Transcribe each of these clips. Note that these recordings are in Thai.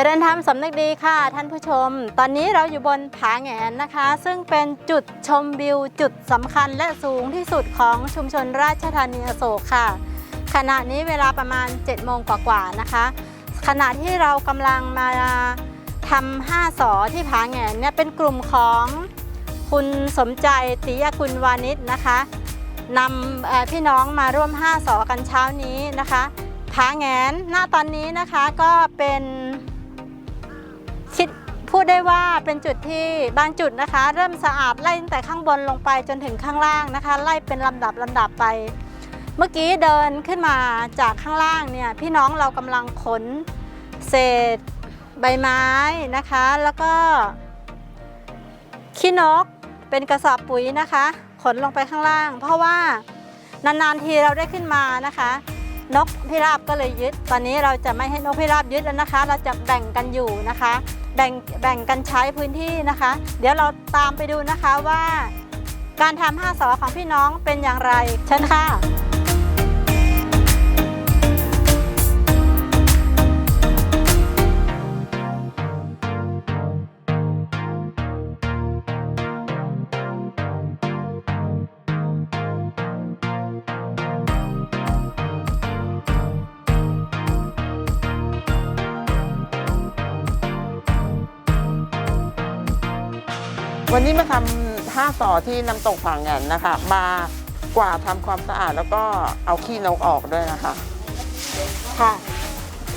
จริญธรรมสำนึกดีค่ะ ท่านผู้ชม ตอนนี้เราอยู่บนผาแงนนะคะ ซึ่งเป็นจุดชมวิวจุดสำคัญและสูงที่สุดของชุมชนราชธานีอโศกค่ะ ขณะนี้เวลาประมาณ 7 โมงกว่าๆนะคะ ขณะที่เรากำลังมาทำห้าสอที่ผาแงนเนี่ยเป็นกลุ่มของคุณสมใจติยกุลวานิชนะคะนำพี่น้องมาร่วมห้าสอกันเช้านี้นะคะผาแงนหน้าตอนนี้นะคะก็เป็น พูดได้ว่าเป็นจุดที่บางจุดนะคะ เริ่มสะอาดไล่ตั้งแต่ข้างบนลงไปจนถึงข้างล่างนะคะ ไล่เป็นลำดับลำดับไป เมื่อกี้เดินขึ้นมาจากข้างล่างเนี่ยพี่น้องเรากำลังขนเศษใบไม้นะคะ แล้วก็ขี้นกเป็นกระสอบปุ๋ยนะคะ ขนลงไปข้างล่าง เพราะว่านานๆทีเราได้ขึ้นมานะคะ นกพิราบก็เลยยึด ตอนนี้เราจะไม่ให้นกพิราบยึดแล้วนะคะ เราจะแบ่งกันอยู่นะคะ แบ่งแบ่งกันใช้พื้นที่นะคะ เดี๋ยวเราตามไปดูนะคะว่า การทำห้าสอของพี่น้องเป็นอย่างไรเชิญค่ะ วันนี้มาทำห้าสอที่น้ำตกผางแงนนะคะ มากวาดทำความสะอาดแล้วก็เอาขี้นกออกด้วยนะคะ ค่ะ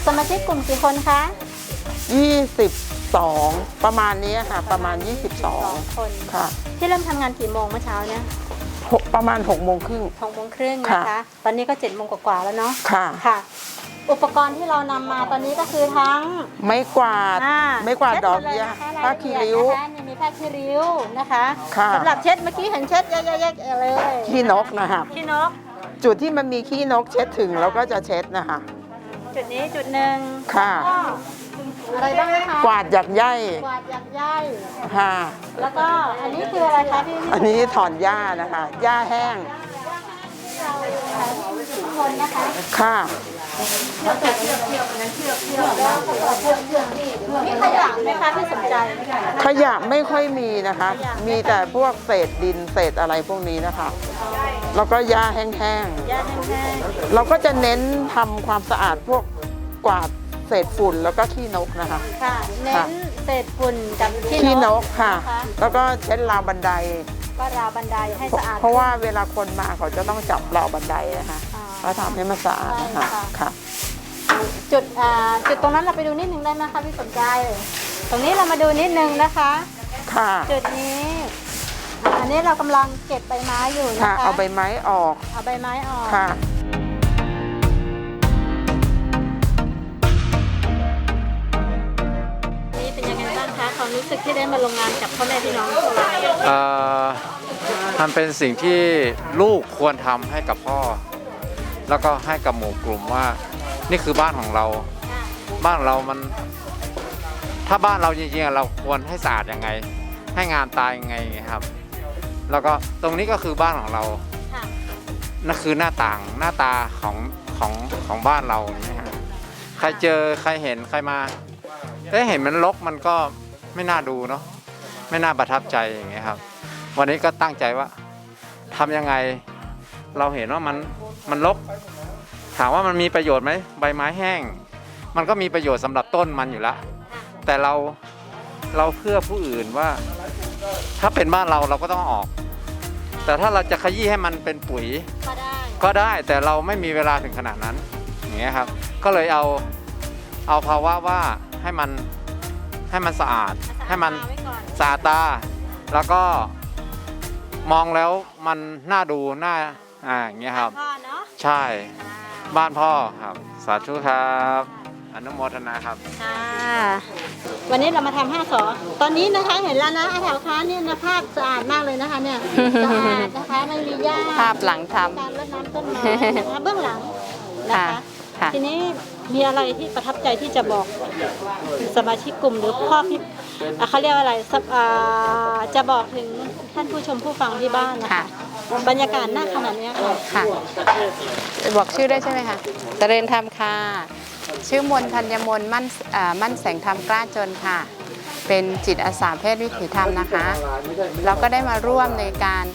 สมาชิกกลุ่มกี่คนคะ22 ประมาณนี้ค่ะ ประมาณสอง22 คนค่ะ ที่เริ่มทำงานกี่โมงเมื่อเช้าเนี่ยหกประมาณ6โมงครึ่ง หกโมงครึ่งนะคะค่ะตอนนี้ก็เจ็ดโมงกว่าๆแล้วเนาะ ค่ะ ค่ะ อุปกรณ์ที่เรานำมาตอนนี้ก็คือทั้ง ไม่กวาด อ่ไม่กวาดเช็ดอกหมลเบี้ยนะคะผ้าคีริ้วรายละเอียดนะคะนี่มี ผ้าคีริ้วนะคะค่ะ สำหรับเช็ดเมื่อกี้เห็นเช็ดแยกๆๆเลยขี้นกนะคะขี้นก จุดที่มันมีขี้นกเช็ดถึงเราก็จะเช็ดนะคะจุดนี้จุดหนึ่งค่ะ ก็อะไรบ้างนะคะกวาดหยักใยกวาดยักใยค่ะ แล้วก็อันนี้คืออะไรคะพี่อันนี้ถอนหญ้านะคะหญ้าแห้งทุกคนนะคะ ค่ะ มีขยะไหมคะที่สนใจขยะไม่ค่อยมีนะคะ มีแต่พวกเศษดินเศษอะไรพวกนี้นะคะแล้วก็หญ้าแห้งยาแห้งๆเราก็จะเน้นทำความสะอาดพวกกวาดเศษฝุ่นแล้วก็ขี้นกนะคะๆค่ะเน้นเศษฝุ่นกับขี้นกค่ะนะคะแล้วก็เช็ดราวบันไดก็ราวบันไดให้สะอาด เพราะว่าเวลาคนมาเขาจะต้องจับราวบันไดนะคะอ่า ก็ทำให้มันสะอาดนะคะใช่ค่ะ ค่ะ จุดอ่าจุดตรงนั้นเราไปดูนิดนึงได้ไหมคะพี่สนใจตรงนี้เรามาดูนิดนึงนะคะ ค่ะ จุดนี้อ่าอันนี้เรากำลังเก็บใบไม้อยู่นะค่ะ คะเอาใบไม้ออกเอาใบไม้ออก ค่ะ นี่เป็นยังไงบ้างคะความรู้สึกที่ได้มาลงงานกับพ่อแม่พี่น้องเอ่อมันเป็นสิ่งที่ลูกควรทำให้กับพ่อ แล้วก็ให้กับหมู่กลุ่มว่า นี่คือบ้านของเรา บ้านเรามัน ถ้าบ้านเราจริงๆเราควรให้สะอาดยังไง ให้งานตายยังไงอย่างเงี้ยครับ แล้วก็ตรงนี้ก็คือบ้านของเราค่ะนั่นคือหน้าต่างหน้าตาของของของบ้านเราอย่างเงี้ยครับใครเจอใครเห็นใครมาเอ๊ะเห็นมันรกมันก็ไม่น่าดูเนาะไม่น่าประทับใจอย่างเงี้ยครับ วันนี้ก็ตั้งใจว่าทำยังไง เราเห็นว่ามันมันรกถามว่ามันมีประโยชน์ไหมใบไม้แห้ง มันก็มีประโยชน์สำหรับต้นมันอยู่แล้วแต่เราเราเพื่อผู้อื่นว่า ถ้าเป็นบ้านเราเราก็ต้องออก แต่ถ้าเราจะขยี้ให้มันเป็นปุ๋ยก็ได้ก็ได้แต่เราไม่มีเวลาถึงขนาดนั้นอย่างเงี้ยครับ ก็เลยเอาเอาภาวะว่าให้มันให้มันสะอาดให้มันไว้ก่อนสะอาดตา แล้วก็มองแล้วมันน่าดูน่า อ่าอย่างเงี้ยครับ พ่อเนาะใช่ บ้านพ่อครับ สาธุครับ อนุโมทนาครับ ค่ะวันนี้เรามาทำห้าสอตอนนี้นะคะเห็นแล้วนะอาแถวค้าเนี่ยนะภาพสะอาดมากเลยนะคะเนี่ยสะอาดนะคะไม่มีหญ้าภาพหลังทการรดน้ำต้นไม้นะคะเบื้องหลังนะค่ะคะ ค่ะ ทีนี้มีอะไรที่ประทับใจที่จะบอกสมาชิกกลุ่มหรือพ่อพี่อะเขาเรียกว่าอะไรสักอ่าจะบอกถึงท่านผู้ชมผู้ฟังที่บ้านนะำค่ะ คะ บรรยากาศหน้าขนาดนี้ยค่ะค่ะ บอกชื่อได้ใช่ไหมคะเจริญธรรมค่ะ ชื่อมนธัญมนมั่นเอ่อมั่นแสงธรรมกล้าจนค่ะ เป็นจิตอาสาแพทย์วิถีธรรมนะคะ เราก็ได้มาร่วมในการ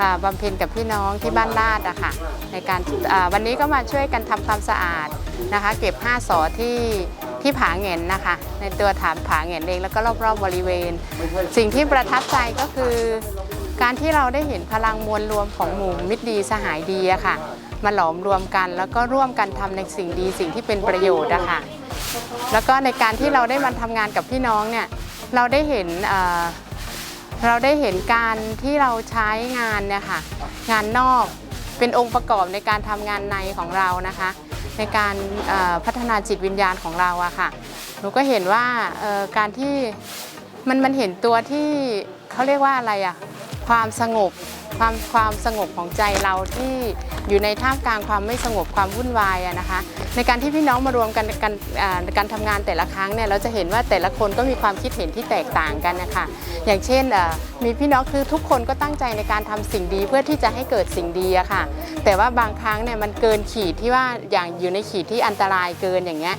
อ่าบำเพ็ญกับพี่น้องที่บ้านลาดอะค่ะ ในการอ่าวันนี้ก็มาช่วยกันทำความสะอาดนะคะ เก็บห้าสอที่ที่ผาเหงนนะคะ ในตัวฐานผาเหงนเองแล้วก็รอบๆบริเวณ สิ่งที่ประทับใจก็คือ การที่เราได้เห็นพลังมวลรวมของหมู่มิตรดีสหายดีอะค่ะ มาหลอมรวมกันแล้วก็ร่วมกันทำในสิ่งดีสิ่งที่เป็นประโยชน์อะค่ะแล้วก็ในการที่เราได้มาทำงานกับพี่น้องเนี่ยเราได้เห็นเราได้เห็นการที่เราใช้งานเนี่ยค่ะงานนอกเป็นองค์ประกอบในการทำงานในของเรานะคะ ในการพัฒนาจิตวิญญาณของเราอะค่ะหนูก็เห็นว่าการที่มันมันเห็นตัวที่เขาเรียกว่าอะไรอะ ความสงบความความสงบของใจเราที่ อยู่ในท่ามกลางความไม่สงบความวุ่นวายนะคะ ในการที่พี่น้องมารวมกันกันอ่าการทำงานแต่ละครั้งเนี่ยเราจะเห็นว่าแต่ละคนก็มีความคิดเห็นที่แตกต่างกันนะคะอย่างเช่นอ่อมีพี่น้องคือทุกคนก็ตั้งใจในการทำสิ่งดีเพื่อที่จะให้เกิดสิ่งดีอะค่ะ แต่ว่าบางครั้งเนี่ยมันเกินขีดที่ว่าอย่างอยู่ในขีดที่อันตรายเกินอย่างเงี้ย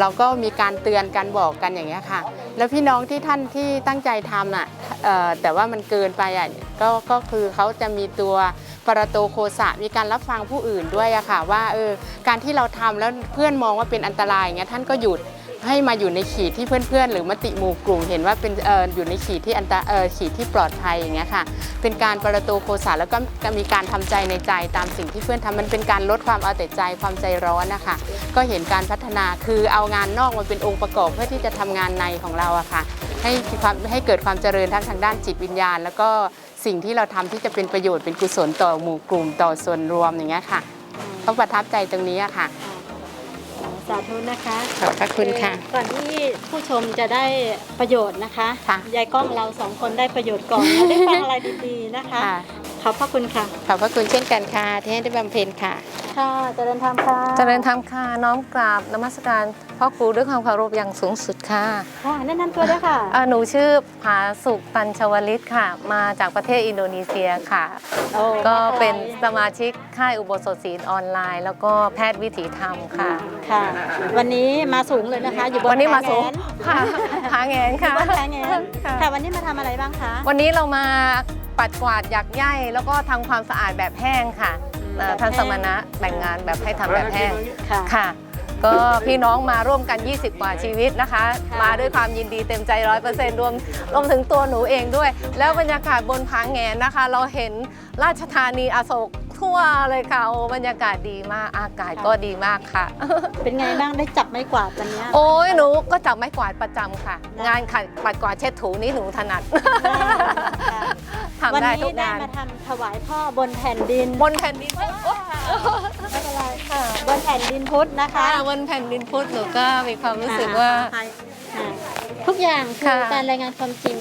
เราก็มีการเตือนกันบอกกันอย่างเงี้ยค่ะ แล้วพี่น้องที่ท่านที่ตั้งใจทำอะเอ่อแต่ว่ามันเกินไปอะก็ก็คือเขาจะมีตัว ปรโตโคสะมีการรับฟังผู้อื่นด้วยอะค่ะว่าเออการที่เราทำแล้วเพื่อนมองว่าเป็นอันตรายอย่างเงี้ยท่านก็หยุดให้มาอยู่ในขีดที่เพื่อนๆ หรือมติหมู่กลุ่มเห็นว่าเป็นเอออยู่ในขีดที่อันตรเออขีดที่ปลอดภัยอย่างเงี้ยค่ะ เป็นการปรโตโคสะแล้วก็มีการทำใจในใจตามสิ่งที่เพื่อนทำมันเป็นการลดความเอาแต่ใจความใจร้อนนะคะ ก็เห็นการพัฒนาคือเอางานนอกมาเป็นองค์ประกอบเพื่อที่จะทำงานในของเราอะค่ะ ให้ความให้เกิดความเจริญทั้งทางด้านจิตวิญญาณ แล้วก็ สิ่งที่เราทำที่จะเป็นประโยชน์เป็นกุศลต่อหมู่กลุ่มต่อส่วนรวมอย่างเงี้ยค่ะ ต้องประทับใจตรงนี้อะค่ะ สาธุนะคะขอบพระคุณค่ะ ก่อนที่ผู้ชมจะได้ประโยชน์นะคะค่ะยายก้องเราสองคนได้ประโยชน์ก่อนเราได้ฟังอะไรดีๆนะคะค่ะขอบพระคุณค่ะ ขอบพระคุณเช่นกันค่ะ ที่ให้ได้บำเพ็ญค่ะ ค่ะ เจริญธรรมค่ะ เจริญธรรมค่ะ น้อมกราบนมัสการ พ่อครูด้วยความเคารพอย่างสูงสุดค่ะค่ะแนะนำตัวด้วยค่ะเอ่อหนูชื่อผาสุกตันชวลิตค่ะ มาจากประเทศอินโดนีเซียค่ะ โอ้ก็เป็นสมาชิกค่ายอุโบสถศีลออนไลน์ แล้วก็แพทย์วิถีธรรมค่ะ ค่ะ วันนี้มาสูงเลยนะคะ อยู่บนวันนี้มาสูงแผค่ะผาแงนอยู่ค่ะบนแผงแงนค่ะค่ะวันนี้มาทำอะไรบ้างคะ วันนี้เรามาปัดกวาดหยักใยแล้วก็ทำความสะอาดแบบแห้งค่ะเอ่อท่านสมณะแบ่งงานแบบให้ทำแบบแห้งค่ะ ค่ะ ก็พี่น้องมาร่วมกัน 20 กว่าชีวิตนะคะค่ะมาด้วยความยินดีเต็มใจ 100%รวมรวมถึงตัวหนูเองด้วย แล้วบรรยากาศบนผาแงนนะคะ เราเห็นราชธานีอโศก ทั่วเลยค่ะโอ้บรรยากาศดีมากอากาศก็ดีมากค่ะ เป็นไงบ้างได้จับไม้กวาดวันเนี้ย โอ้ยหนูก็จับไม้กวาดประจำค่ะ นะ งานขัดปัดกวาดเช็ดถูนี่หนูถนัดค่ะทำได้วันทุนี้กได้งาน มาทำถวายพ่อบนแผ่นดินบนแผ่นดินโอ๊ยไม่เป็นไรค่ะบนแผ่นดินพุทธนะคะค่ะบนแผ่นดินพุทธหนูก็มีความรู้สึกว่า อ่อ่าทุกอย่างคือค่ะการรายงานความจริง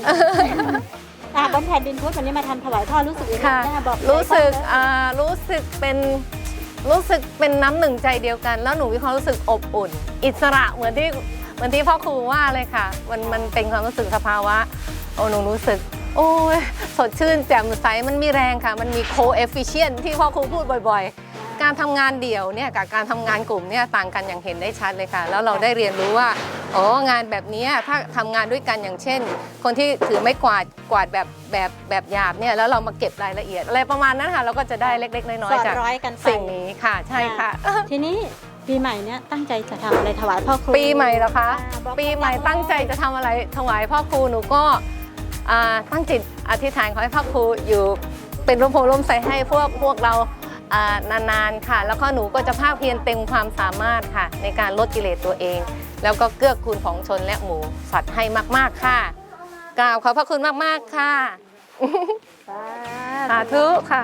อ่าบนแผ่นดินพุทธวันนี้มาทำถวายพ่อรู้สึกยังไงค่ะแม่บอกรู้สึกให้ฟังอ่ารู้สึกเป็นรู้สึกเป็นน้ำหนึ่งใจเดียวกัน แล้วหนูมีความรู้สึกอบอุ่น อิสระเหมือนที่เหมือนที่พ่อครูว่าเลยค่ะ มันมันเป็นความรู้สึกสภาวะโอ้หนูรู้สึก โอ้ยสดชื่นแจ่มใสมันมีแรงค่ะ มันมี coefficient ที่พ่อครูพูดบ่อยๆ การทำงานเดี่ยวเนี่ยกับการทำงานกลุ่มเนี่ยต่างกันอย่างเห็นได้ชัดเลยค่ะ แล้วเราได้เรียนรู้ว่าอ๋องานแบบนี้ถ้าทำงานด้วยกันอย่างเช่น คนที่ถือไม้กวาดกวาดแบบแบบแบบหยาบเนี่ยแล้วเรามาเก็บรายละเอียด อะไรประมาณนั้นค่ะเราก็จะได้เล็กๆ น้สอยอดๆจากร้อยกันไปสิ่งนี้ค่ะ ใช่ค่ะ ทีนี้ปีใหม่เนี้ยตั้งใจจะทำอะไรถวายพ่อครูปีใหม่เหรอคะ อ่าบอกปีใหม่ตั้งใจจะทำอะไรถวายพ่อครูหนูก็อ่าตั้งจิตอธิษฐานขอให้พ่อครูอยู่เป็นร่มโพล่มใสให้พวกพวกเราอ่า นานๆค่ะ แล้วก็หนูก็จะภาคเพียรเต็มความสามารถค่ะ ในการลดกิเลสตัวเอง แล้วก็เกื้อกูลของชนและหมู่สัตว์ให้มากๆค่ะกราบขอบพระคุณมากๆค่ะสาธุค่ะ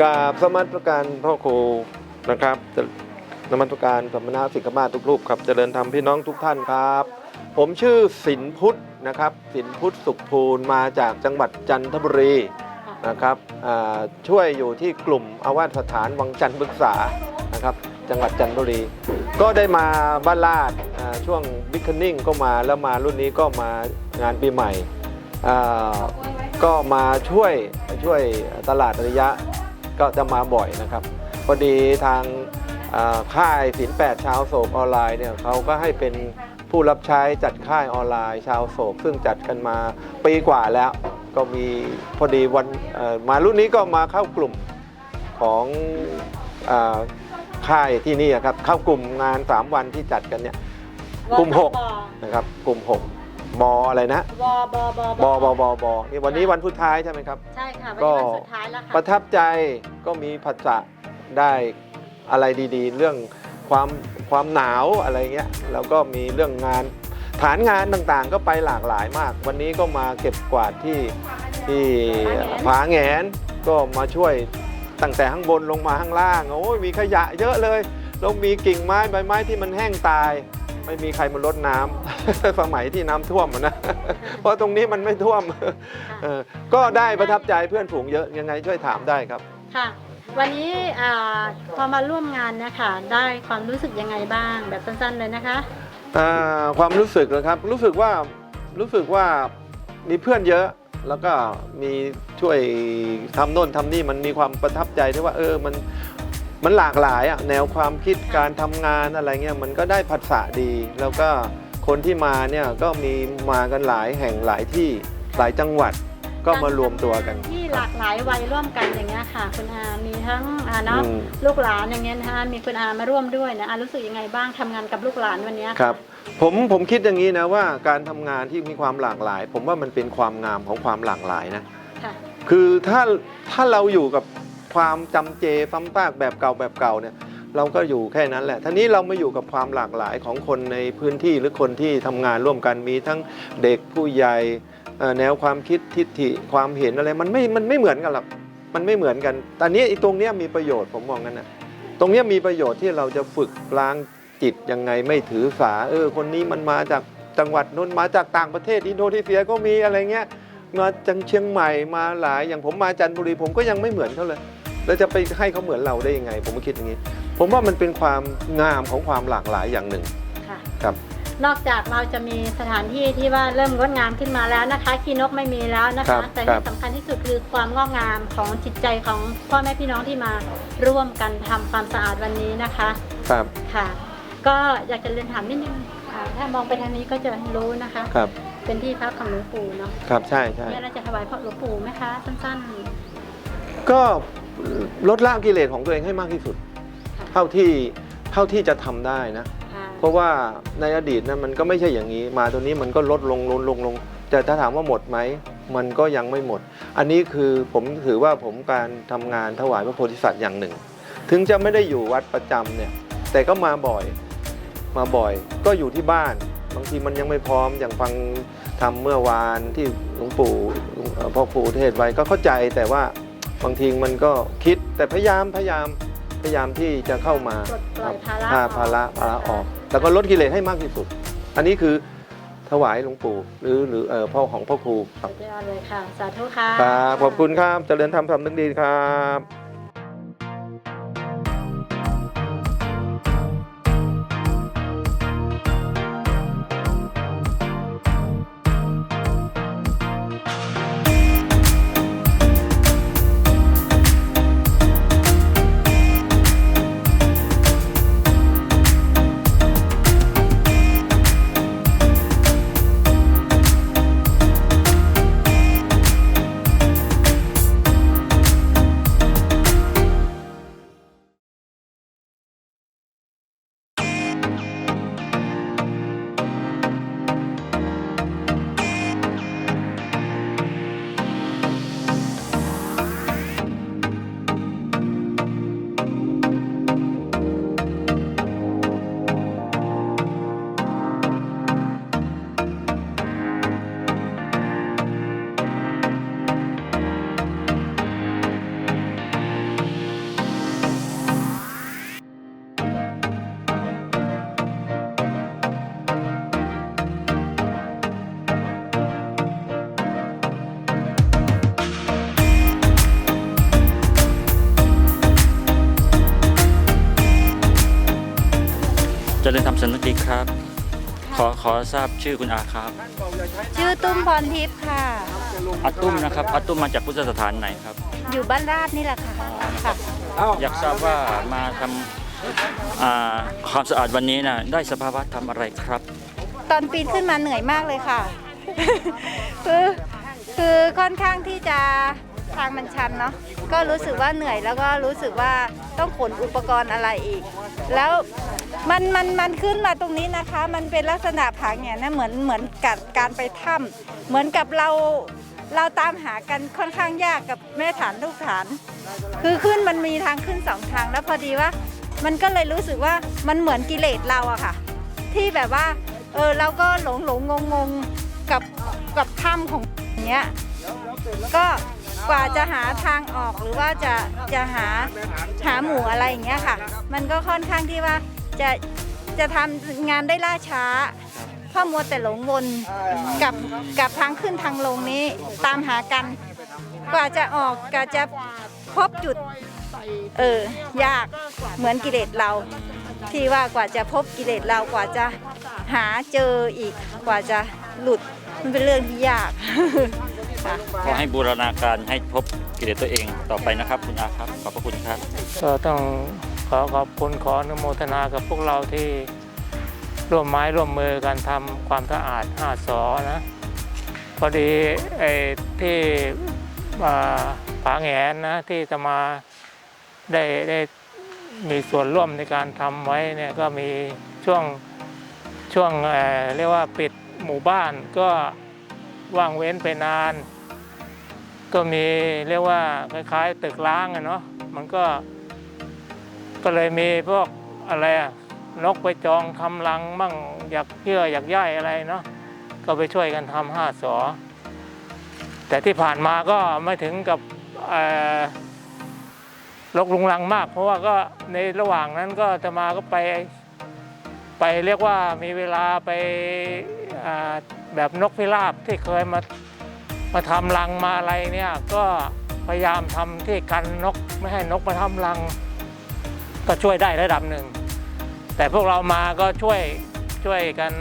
กราบสมัตการพ่อครูนะครับจะนมัสการสมณะสิกขมาทุกรูปครับเจริญธรรมพี่น้องทุกท่านครับ ผมชื่อสินพุทธนะครับสินพุทธสุขภูลมาจากจังหวัดจันทบุรีนะครับช่วยอยู่ที่กลุ่มอาวาสสถานวังจันทร์ปรึกษานะครับ จังหวัดจันทบุรี ก็ได้มาบ้านลาดช่วงบิ๊กคนิ่งก็มาแล้วมารุ่นนี้ก็มางานปีใหม่ก็มาช่วยช่วยตลาดระยะ ก็จะมาบ่อยนะครับ พอดีทางอ่าค่ายศิลแปดชาวโศกออนไลน์เนี่ยเขาก็ให้เป็นผู้รับใช้จัดค่ายออนไลน์ ชาวโศก ซึ่งจัดกันมาปีกว่าแล้ว ก็มีพอดีวันเอ่อมารุ่นนี้ก็มาเข้ากลุ่มของอาค่ายที่นี่ครับเข้ากลุ่มงาน 3 วันที่จัดกันเนี่ยกลุ่มหกนะครับกลุ่ม6 บออะไรนะวบบบบอบอบอบอนี่วันนี้วันสุดท้ายใช่ไหมครับ ใช่ค่ะวันก็นี้วันสุดท้ายแล้วค่ะประทับใจก็มีผัสสะได้อะไรดีๆ เรื่องความความหนาวอะไรเงี้ยแล้วก็มีเรื่องงานฐานงานต่างๆ ก็ไปหลากหลายมาก วันนี้ก็มาเก็บกวาดที่ที่ผาแหงนก็มาช่วยตั้งแต่ข้างบนลงมาข้างล่างโอ้ยมีขยะเยอะเลยแล้วมีกิ่งไม้ใบไม้ที่มันแห้งตาย ไม่มีใครมาลดน้ำ สมัยที่น้ำท่วมอะนะ เพราะตรงนี้มันไม่ท่วมเออก็ได้ประทับใจเพื่อนฝูงเยอะยังไงช่วยถามได้ครับ ค่ะ วันนี้อ่าพอมาร่วมงานนะคะได้ความรู้สึกยังไงบ้าง แบบสั้นๆเลยนะคะ อ่าความรู้สึกนะครับรู้สึกว่ารู้สึกว่ามีเพื่อนเยอะ แล้วก็มีช่วยทำโน่นทำนี่มันมีความประทับใจที่ว่าเออมัน มันหลากหลายอะแนวความคิดการทำงานอะไรเงี้ยมันก็ได้ผัสสะดี แล้วก็คนที่มาเนี่ยก็มีมากันหลายแห่งหลายที่หลายจังหวัดก็มารวมตัวกันที่หลากหลายวัยร่วมกันอย่างเงี้ยค่ะ คุณอา มีทั้งอ่าเนาะอืม ลูกหลานอย่างเงี้ยนะคะมีคุณอามาร่วมด้วยนะอารู้สึกยังไงบ้างทำงานกับลูกหลานวันเนี้ยะ ครับผมผมคิดอย่างนี้นะว่าการทำงานที่มีความหลากหลาย ผมว่ามันเป็นความงามของความหลากหลายนะค่ะ คือถ้าถ้าเราอยู่กับ ความจำเจซ้ำซากแบบเก่าแบบเก่าเนี่ยเราก็อยู่แค่นั้นแหละทีนี้เรามาอยู่กับความหลากหลายของคนในพื้นที่หรือคนที่ทำงานร่วมกันมีทั้งเด็กผู้ใหญ่เอ่อแนวความคิดทิฏฐิความเห็นอะไรมันไม่ มันไม่เหมือนกันหรอก มันไม่เหมือนกันแต่นี้ไอ้ตรงเนี้ยมีประโยชน์ผมมองงั้นนะตรงเนี้ยมีประโยชน์ที่เราจะฝึกล้างจิตยังไงไม่ถือสา เออ คนนี้มันมาจากจังหวัดนู้นมาจากต่างประเทศอินโดนีเซียก็มีอะไรเงี้ย มาจังเชียงใหม่มาหลายอย่างผมมาจันทบุรีผมก็ยังไม่เหมือนเขาเลย แล้วจะไปให้เขาเหมือนเราได้ยังไง ผมก็คิดอย่างนี้ ผมว่ามันเป็นความงามของความหลากหลายอย่างหนึ่งค่ะ ครับ นอกจากเราจะมีสถานที่ที่ว่าเริ่มงดงามขึ้นมาแล้วนะคะขี้นกไม่มีแล้วนะครัคะ บแต่ครัที่บ สำคัญที่สุดคือความงอกงามของจิตใจของพ่อแม่พี่น้องที่มาร่วมกันทำความสะอาดวันนี้นะคะ ครับค่ะ ก็อยากจะเรียนถามนิดนึงอ่าถ้ามองไปทางนี้ก็จะรู้นะคะ ครับเป็นที่พักของหลวงปู่เนาะครับใช่ใช่ มีอะไรจะถวายพ่อหลวงปู่ไหมคะ สั้นก็ ลดละกิเลสของตัวเองให้มากที่สุด เท่าที่เท่าที่จะทำได้นะๆค่ะเพราะว่าในอดีตนะมันก็ไม่ใช่อย่างนี้ มาตัวนี้มันก็ลดลงลงลงลง แต่ถ้าถามว่าหมดไหมมันก็ยังไม่หมด อันนี้คือผมถือว่าผมการทำงานถวายพระโพธิสัตว์อย่างหนึ่ง ถึงจะไม่ได้อยู่วัดประจำเนี่ย แต่ก็มาบ่อยมาบ่อย ก็อยู่ที่บ้าน บางทีมันยังไม่พร้อมอย่างฟังทำเมื่อวานที่หลวงปู่เอ่อพ่อครูเทศน์ไว้ก็เข้าใจแต่ว่า บางทีมันก็คิดแต่พยายามพยายามพยายามที่จะเข้ามาปลดปล่อยภาระพาออกภาระภาระออก แล้วก็ลดกิเลสให้มากที่สุด อันนี้คือถวายหลวงปู่หรือหรือเอ่อพ่อของพ่อครูครับสุดยอดเลยค่ะ สาธุค่ะครับขอบคุณครับเจริญธรรมสำนึกดีครับ ริญธรรมสนุกดีครับ ขอขอทราบชื่อคุณอาครับชื่อตุ้มพรทิพย์ค่ะ อาตุ้มนะครับอาตุ้มมาจากพุทธสถานไหนครับ อยู่บ้านราชนี่แหละค่ะค่ะ อยากทราบว่ามาทำอ่าความสะอาดวันนี้นะได้สภาวะทำอะไรครับ ตอนปีนขึ้นมาเหนื่อยมากเลยค่ะ คือคือค่อนข้างที่จะ ทางมันชันเนาะก็รู้สึกว่าเหนื่อยแล้วก็รู้สึกว่าต้องขนอุปกรณ์อะไรอีก แล้วมันมันมันขึ้นมาตรงนี้นะคะ มันเป็นลักษณะผาแหงนนะเหมือนเหมือนกับการไปถ้ำเหมือนกับเราเราตามหากันค่อนข้างยากกับแม่ฐานลูกฐาน คือขึ้นมันมีทางขึ้นสองทางแล้วพอดีว่า มันก็เลยรู้สึกว่ามันเหมือนกิเลสเราอะค่ะ ที่แบบว่าเออเราก็หลงหลงงงงกับกับถ้ำของอย่างเงี้ยก็ กว่าจะหาทางออกหรือว่าจะจะหาหาหมู่อะไรอย่างเงี้ยค่ะ มันก็ค่อนข้างที่ว่าจะจะทำงานได้ล่าช้าเพราะมัวแต่หลงวนกับกับทางขึ้นทางลงนี้ตามหากัน กว่าจะออกกว่าจะพบจุดเออยากเหมือนกิเลสเราที่ว่ากว่าจะพบกิเลสเรากว่าจะหาเจออีกกว่าจะหลุดมันเป็นเรื่องที่ยาก ค่ะ ขอให้บูรณาการให้พบกิเลสตัวเองต่อไปนะครับ คุณอาครับ ขอบพระคุณครับ ก็ต้องขอขอบคุณขออนุโมทนากับพวกเราที่ร่วมไม้ร่วมมือกันทำความสะอาดห้าสอนะ พอดีไอ้ที่อ่าผาแหงนนะที่จะมาได้ได้มีส่วนร่วมในการทำไว้เนี่ยก็มีช่วงช่วงเอ่อเรียกว่าปิดหมู่บ้านก็ว่างเว้นไปนาน ก็มีเรียกว่าคล้ายๆ ตึกล้างอะเนาะมันก็ ก็เลยมีพวกอะไรอะนกไปจองทำรังมั่งอยากเยื่ออยากย่ายอะไรเนาะก็ไปช่วยกันทำห้าสอ แต่ที่ผ่านมาก็ไม่ถึงกับเอ่อลกลุงลังมาก เพราะว่าก็ในระหว่างนั้นก็จะมาก็ไปไปเรียกว่ามีเวลาไปแบบนกพิราบที่เคยมา มาทำรังมาอะไรเนี่ยก็พยายามทำที่กันนกไม่ให้นกมาทำรัง ก็ช่วยได้ระดับหนึ่ง แต่พวกเรามาก็ช่วยช่วยกัน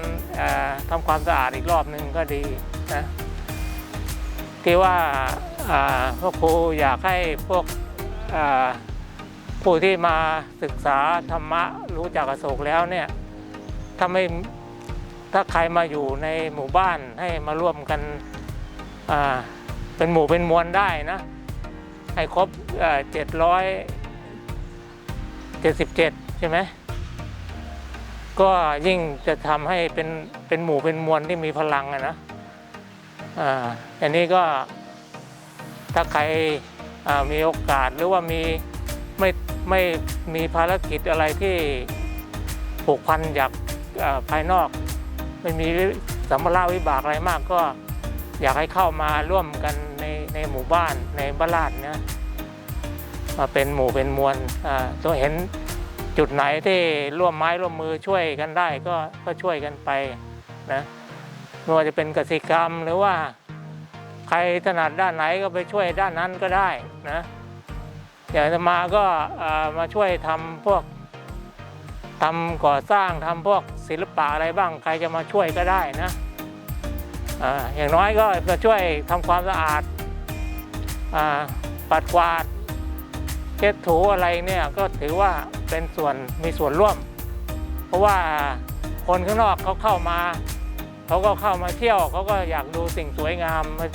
ทำความสะอาดอีกรอบหนึ่งก็ดีนะที่ว่าพวกครูอยากให้พวกผู้ที่มาศึกษาธรรมะรู้จักอโศกแล้วเนี่ยถ้าไม่ถ้าใครมาอยู่ในหมู่บ้านให้มาร่วมกัน เป็นหมู่เป็นมวลได้นะ ให้ครบเจ็ดร้อยเจ็ดสิบเจ็ดใช่ไหมก็ยิ่งจะทำให้เป็นเป็นหมู่เป็นมวลที่มีพลังอะนะอันนี้ก็ถ้าใครมีโอกาสหรือว่ามีไม่ไม่มีภารกิจอะไรที่ผูกพันจากภายนอก ไม่มีสัมภาระวิบากอะไรมากก็ อยากให้เข้ามาร่วมกันในในหมู่บ้านในบ้านลาดเนี่ยมาเป็นหมู่เป็นมวลตัวเห็นจุดไหนที่ร่วมไม้ร่วมมือช่วยกันได้ก็ก็ช่วยกันไปนะไม่ว่าจะเป็นกสิกรรมหรือว่าใครถนัดด้านไหนก็ไปช่วยด้านนั้นก็ได้นะอยากจะมาก็มาช่วยทำพวกทำก่อสร้างทำพวกศิลปะอะไรบ้างใครจะมาช่วยก็ได้นะ อย่างน้อยก็จะช่วยทำความสะอาดอปัดกวาดเช็ดถูอะไรเนี่ยก็ถือว่าเป็นส่วนมีส่วนร่วม เพราะว่าคนข้างนอกเขาเข้ามาเขาก็เข้ามาเที่ยวเขาก็อยากดูสิ่งสวยงามมา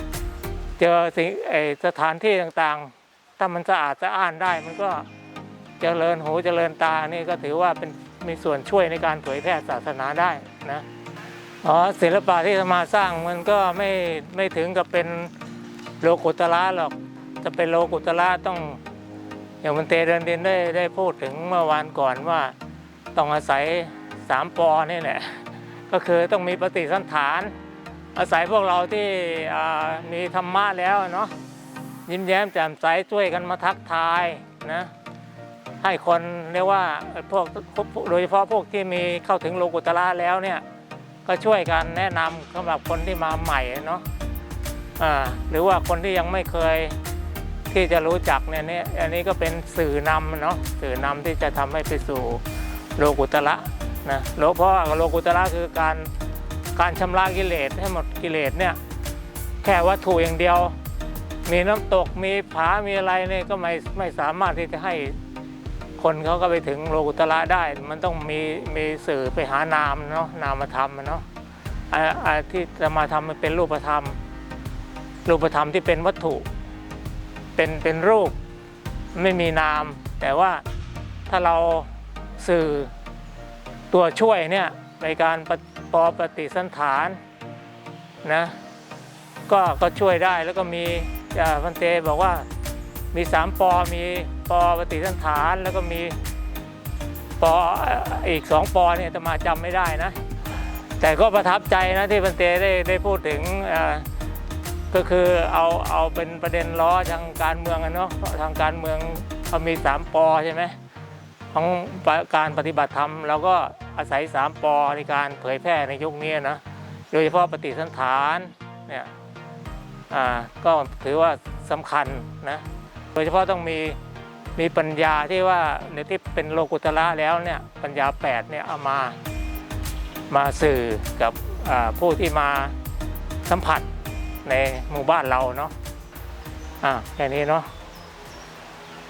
เจอสิ่งไอสถานที่ต่างๆ ถ้ามันสะอาดสะอ้านได้ มันก็เจริญหูเจริญตานี่ก็ถือว่าเป็นมีส่วนช่วยในการเผยแพร่ศาสนาได้นะ อ๋อศิลปะที่จะมาสร้างมันก็ไม่ไม่ถึงกับเป็นโลกุตระหรอก จะเป็นโลกุตระต้อง อย่างมันเตเดินดินได้ได้พูดถึงเมื่อวานก่อนว่าต้องอาศัยสามปอนี่แหละก็คือต้องมีปฏิสันฐาน อาศัยพวกเราที่มีธรรมะแล้วเนาะยิ้มแย้มแจ่มใสช่วยกันมาทักทายนะให้คนเรียกว่าพวกโดยเฉพาะพวกที่มีเข้าถึงโลกุตระแล้วเนี่ย ก็ช่วยกันแนะนำสำหรับคนที่มาใหม่เนาะหรือว่าคนที่ยังไม่เคยที่จะรู้จักเนี่ยนี่อันนี้ก็เป็นสื่อนำเนาะสื่อนำที่จะทำให้ไปสู่โลกุตระนะโลเพราะว่าโลกุตระคือการการชำระกิเลสให้หมดกิเลสเนี่ยแค่วัตถุอย่างเดียว มีน้ำตกมีผามีอะไรเนี่ยก็ไม่ไม่สามารถที่จะให้ คนเขาก็ไปถึงโลกุตระได้ มันต้องมีมีสื่อไปหานามเนาะนามธรรมเนาะอาอ่าที่จะมาทำมันเป็นรูปธรรม รูปธรรมที่เป็นวัตถุ เป็นเป็นรูปไม่มีนาม แต่ว่าถ้าเราสื่อตัวช่วยเนี่ยในการปปอปฏิสันฐานนะก็ก็ช่วยได้แล้วก็มีอ่าพันเตบอกว่ามีสามปอมี ปอปฏิสันฐานแล้วก็มีปออีกสองปอเนี่ยจะมาจำไม่ได้นะ แต่ก็ประทับใจนะที่พันเตได้ได้พูดถึงก็คือเอาเอาเป็นประเด็นล้อทางการเมืองอะเนาะเพราะทางการเมืองเขามีสามปอใช่ไหมของการปฏิบัติธรรมเราก็อาศัยสามปอในการเผยแพร่ในยุคนี้นะโดยเฉพาะปฏิสันฐานเนี่ยอ่าก็ถือว่าสำคัญนะโดยเฉพาะต้องมี มีปัญญาที่ว่าในที่เป็นโลกุตระแล้วเนี่ยปัญญา8เนี่ยเอามามาสื่อกับผู้ที่มาสัมผัสในหมู่บ้านเราเนาะอ่าแค่นี้เนาะ